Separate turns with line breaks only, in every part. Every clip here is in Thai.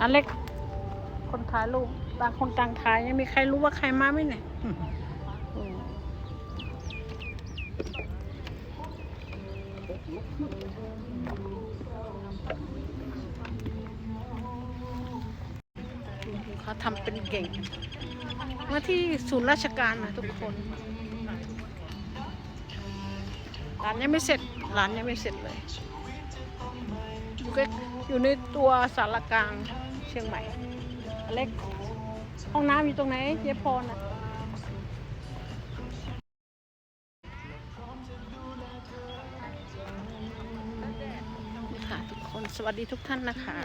อันเล็ก คนถ่ายรูปต่างคนต่างถ่ายยังมีใครรู้ว่าใครมาไหมเนี่ยอืมเขาทำเป็นเก่ง มาที่ศูนย์ราชการนะทุกคนร้านยังไม่เสร็จร้านยังไม่เสร็จเลย อยู่ใกล้อยู่ในตัวสารกลางเชียงใหม่อเล็กห้องน้ำอยู่ตรงไหนเยพรนะ่ะทุกคนสวัสดีทุกท่านนะคะ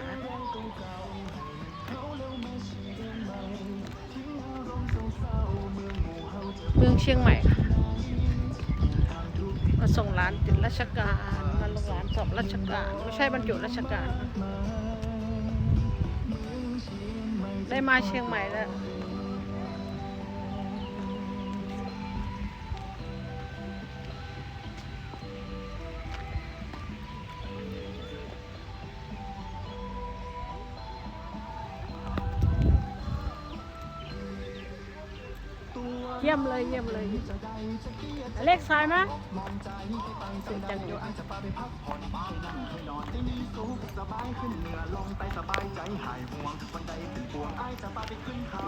เมืองเชียงใหม่ค่ะ มาส่งร้านติดราชการ มาลงานสอบราชการไม่ใช่บรรจุราชการ ได้มาเชียงใหม่แล้ว เยี่ยมเลยเยี่ยมเลยเลขซ้ายไหมสียจังอยู่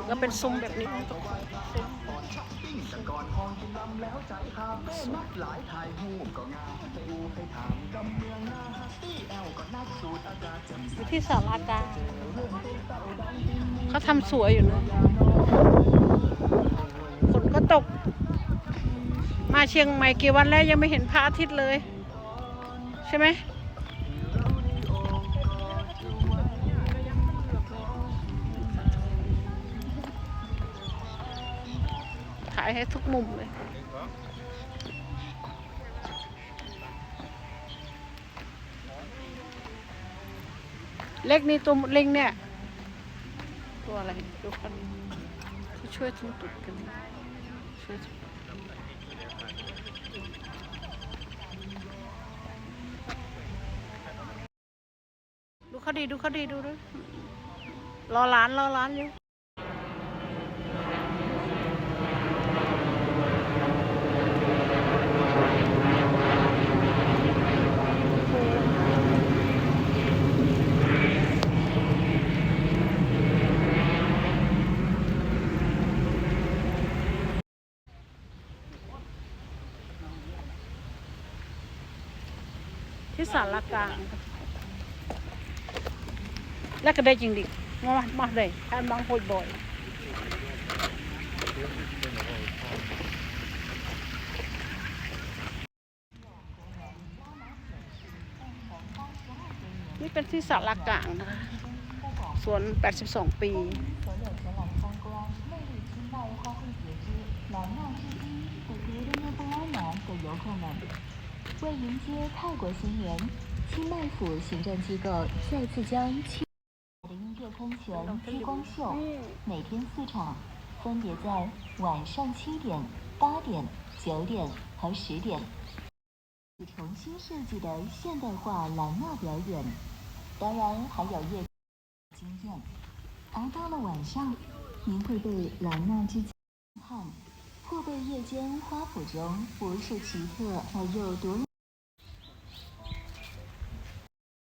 ก็เป็นซุ้มแบบนี้ที่สารากลางเขาทำสวยอยู่นะฝนก็ ตก มาเชียงใหม่กี่วันแล้วยังไม่เห็นพระอาทิตย์เลย ใช่ไหมถ่ายให้ทุกมุมเลยเล็กนี่ตัวเล็กเนี่ย ตัวอะไรดูกันช่วยทุนตุดกัน ช่วยดูเขาดีดูเขาดีดูด้วยรอร้านรอร้านอยู่ ที่สารกลาง แล้วก็ได้จริงดิมามาได้ท่านบางโหยบ่อยนี่เป็นที่สารกลางนะคะสวน 82 ปี
为迎接泰国新年，清迈府行政机构再次将七的音乐喷泉激光秀每天四场，分别在晚上七点、八点、九点和十点。重新设计的现代化兰纳表演，当然还有夜惊艳。而到了晚上，您会被兰纳之震撼，或被夜间花圃中无数奇特而又独。